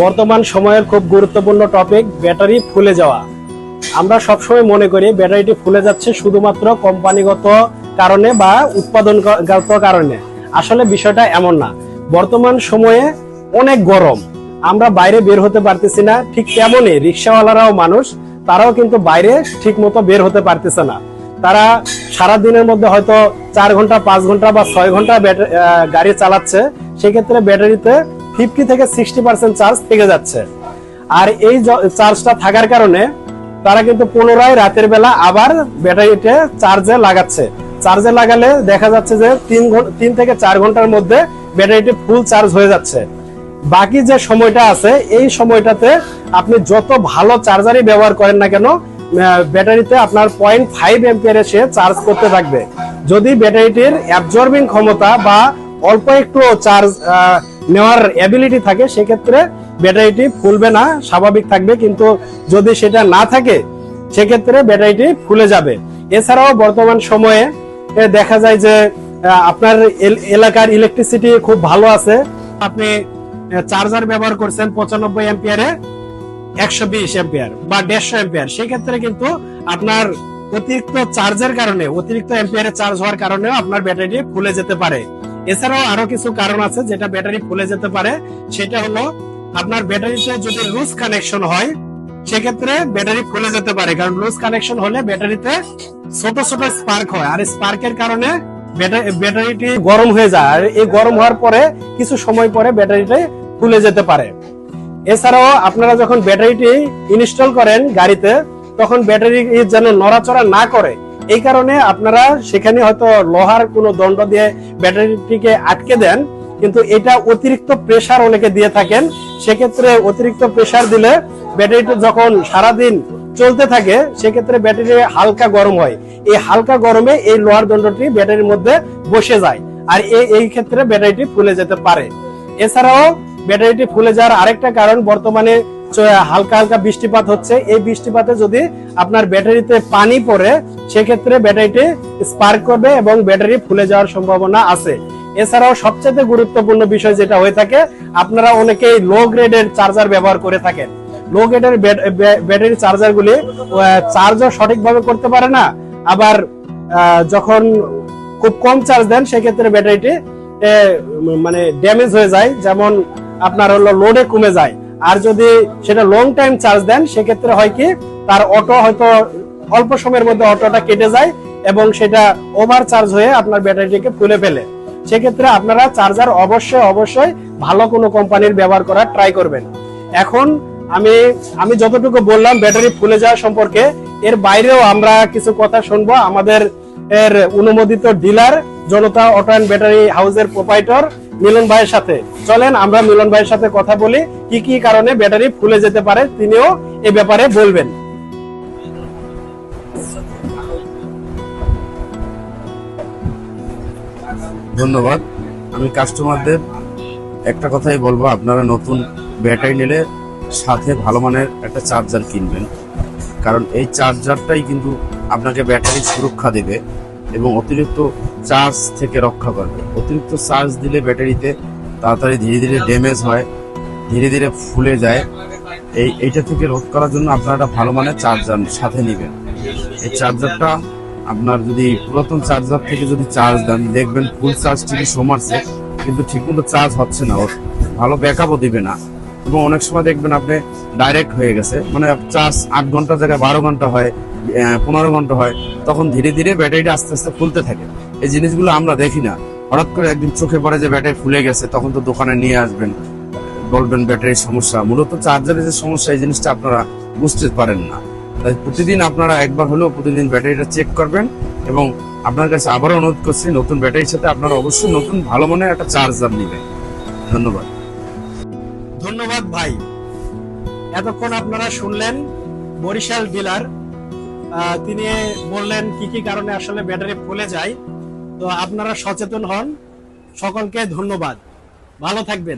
বর্তমান সময়ের খুব গুরুত্বপূর্ণ টপিক ব্যাটারি ফুলে যাওয়া। আমরা সবসময় মনে করি ব্যাটারিটি ফুলে যাচ্ছে শুধুমাত্র কোম্পানিগত কারণে বা উৎপাদনগত কারণে। আসলে বিষয়টা এমন না। বর্তমান সময়ে অনেক গরম। আমরা বাইরে বের হতে পারতেছি না। ঠিক তেমনই রিক্সাওয়ালারাও মানুষ, তারাও কিন্তু বাইরে ঠিক মতো বের হতে পারতেছে না। তারা সারা দিনের মধ্যে হয়তো চার ঘণ্টা, পাঁচ ঘণ্টা বা ছয় ঘণ্টা গাড়ি চালাচ্ছে। সেক্ষেত্রে ব্যাটারিতে ফিফটি থেকে সিক্সটি পার্সেন্ট চার্জ থেকে যাচ্ছে। আর এই চার্জটা থাকার কারণে তারা কিন্তু পুনরায় রাতের বেলা আবার ব্যাটারিতে চার্জে লাগাচ্ছে। চার্জে লাগালে দেখা যাচ্ছে যে তিন তিন থেকে চার ঘণ্টার মধ্যে ব্যাটারিটি ফুল চার্জ হয়ে যাচ্ছে। বাকি যে সময়টা আছে, এই সময়টাতে আপনি যত ভালো চার্জারই ব্যবহার করেন না কেন ব্যাটারিতে আপনার পয়েন্ট ফাইভ এম্পিয়ারে সে চার্জ করতে থাকবে। যদি ব্যাটারিটির অ্যাবজর্বিং ক্ষমতা বা অল্প একটু চার্জ নেওয়ার অ্যাবিলিটি থাকে, সেক্ষেত্রে ব্যাটারিটি ফুলবে না, স্বাভাবিক থাকবে। কিন্তু যদি সেটা না থাকে, সেক্ষেত্রে ব্যাটারিটি ফুলে যাবে। এছাড়াও বর্তমান সময়ে দেখা যায় যে আপনার এলাকার ইলেকট্রিসিটি খুব ভালো আছে। আপনি চার্জার ব্যবহার করছেন পঁচানব্বই এম্পিয়ারে একশো বিশ এম্পিয়ার বা দেড়শো এম্পিয়ার সেক্ষেত্রে কিন্তু আপনার অতিরিক্ত চার্জের কারণে, অতিরিক্ত এম্পিয়ারে চার্জ হওয়ার কারণেও আপনার ব্যাটারিটি ফুলে যেতে পারে। এছাড়াও আরও কিছু কারণ আছে যেটা ব্যাটারি ফুলে যেতে পারে। সেটা হলো আপনার ব্যাটারিতে যদি লুজ কানেকশন হয়, সেক্ষেত্রে ব্যাটারি ফুলে যেতে পারে। কারণ লুজ কানেকশন হলে ব্যাটারিতে ছোট ছোট স্পার্ক হয়। আর স্পার্কের কারণে ব্যাটারিটি গরম হয়ে যায়। আর এই গরম হওয়ার পরে কিছু সময় পরে ব্যাটারিটি ফুলে যেতে পারে। এছাড়াও আপনারা যখন ব্যাটারিটি ইনস্টল করেন গাড়িতে, তখন ব্যাটারি যেন নড়াচড়া না করে এই কারণে আপনারা সেখানে হয়তো লোহার কোনো দণ্ড দিয়ে ব্যাটারিটিকে আটকে দেন, কিন্তু এটা অতিরিক্ত প্রেসার অনেকে দিয়ে থাকেন। সেক্ষেত্রে অতিরিক্ত প্রেসার দিলে ব্যাটারিটি যখন সারাদিন চলতে থাকে, সেক্ষেত্রে ব্যাটারি হালকা গরম হয়। এই হালকা গরমে এই লোহার দণ্ডটি ব্যাটারির মধ্যে বসে যায় আর এই ক্ষেত্রে ব্যাটারিটি ফুলে যেতে পারে। এছাড়াও ব্যাটারিটি ফুলে যাওয়ার আরেকটা কারণ বর্তমানে হালকা হালকা বৃষ্টিপাত হচ্ছে। এই বৃষ্টিপাতে যদি আপনার ব্যাটারিতে পানি পড়ে, সেক্ষেত্রে ব্যাটারিটি স্পার্ক করবে এবং ব্যাটারি ফুলে যাওয়ার সম্ভাবনা আছে। এছাড়াও সবচেয়ে গুরুত্বপূর্ণ বিষয় যেটা হয়ে থাকে, আপনারা অনেকেই লো গ্রেডের চার্জার ব্যবহার করে থাকেন। লো গ্রেডের ব্যাটারি চার্জার গুলি চার্জও সঠিকভাবে করতে পারে না। আবার যখন খুব কম চার্জ দেন, সেক্ষেত্রে ব্যাটারিটি মানে ড্যামেজ হয়ে যায়। যেমন আপনার হলো লোডে কমে যায়। আর যদি সেটা লং টাইম চার্জ দেন, সেক্ষেত্রে হয় কি, তার অটো হয়তো অল্প সময়ের মধ্যে অটোটা কেটে যায় এবং সেটা ওভার চার্জ হয়ে আপনার ব্যাটারিটিকে ফুলে ফেলে। সেক্ষেত্রে আপনারা চার্জার অবশ্যই অবশ্যই ভালো কোনো কোম্পানির ব্যবহার করার ট্রাই করবেন। এখন আমি আমি যতটুকু বললাম ব্যাটারি ফুলে যাওয়া সম্পর্কে, এর বাইরেও আমরা কিছু কথা শুনব। আমাদের এর অনুমোদিত dealer Janata auto and battery হাউসের প্রোপাইটর মিলন ভাইয়ের সাথে। চলেন, আমরা মিলন ভাইয়ের সাথে কথা বলি, কি কি কারণে ব্যাটারি ফুলে যেতে পারে, তিনিও এ ব্যাপারে বলবেন। ধন্যবাদ। আমি কাস্টমারদের একটা কথাই বলব, আপনারা নতুন ব্যাটারি নিলে সাথে ভালো মানের একটা চার্জার কিনবেন। কারণ এই চার্জারটাই কিন্তু আপনাকে ব্যাটারি সুরক্ষা দেবে। এবং অতিরিক্ত চার্জ থেকে রক্ষা করবে অতিরিক্ত চার্জ দিলে ব্যাটারিতে তাড়াতাড়ি ধীরে ধীরে ড্যামেজ হয়, ধীরে ধীরে ফুলে যায়। এই, এইটা থেকে রোধ করার জন্য আপনারা একটা ভালো মানের চার্জার সাথে নেবেন। এই চার্জারটা আপনার যদি পুরাতন চার্জার থেকে যদি চার্জ দেন, দেখবেন ফুল চার্জ ঠিকই সমারছে, কিন্তু ঠিকমতো চার্জ হচ্ছে না, ওর ভালো ব্যাকআপও দিবে না। এবং অনেক সময় দেখবেন আপনি ডাইরেক্ট হয়ে গেছে মানে চার্জ আট ঘণ্টা জায়গায় বারো ঘণ্টা হয় পনেরো ঘণ্টা হয়, তখন ধীরে ধীরে ব্যাটারিটা আস্তে আস্তে ফুলতে থাকে। এই জিনিসগুলো আমরা দেখি না। হঠাৎ করে একদিন চোখে পড়ে যে ব্যাটারি ফুলে গেছে, তখন তো দোকানে নিয়ে আসবেন। বলবেন ব্যাটারির সমস্যা। মূলত চার্জারের যে সমস্যা, এই জিনিসটা আপনারা বুঝতে পারেন না। তাই প্রতিদিন আপনারা একবার হলেও প্রতিদিন ব্যাটারিটা চেক করবেন এবং আপনার কাছে আবারও অনুরোধ করছি, নতুন ব্যাটারির সাথে আপনারা অবশ্যই নতুন ভালো মানের একটা চার্জার নেবেন। ধন্যবাদ। ধন্যবাদ ভাই। এতক্ষণ আপনারা শুনলেন বরিশাল ডিলার তিনি বললেন, কি কি কারণে আসলে ব্যাটারি ফুলে যায়? তো আপনারা সচেতন হন। সকলকে ধন্যবাদ। ভালো থাকবেন।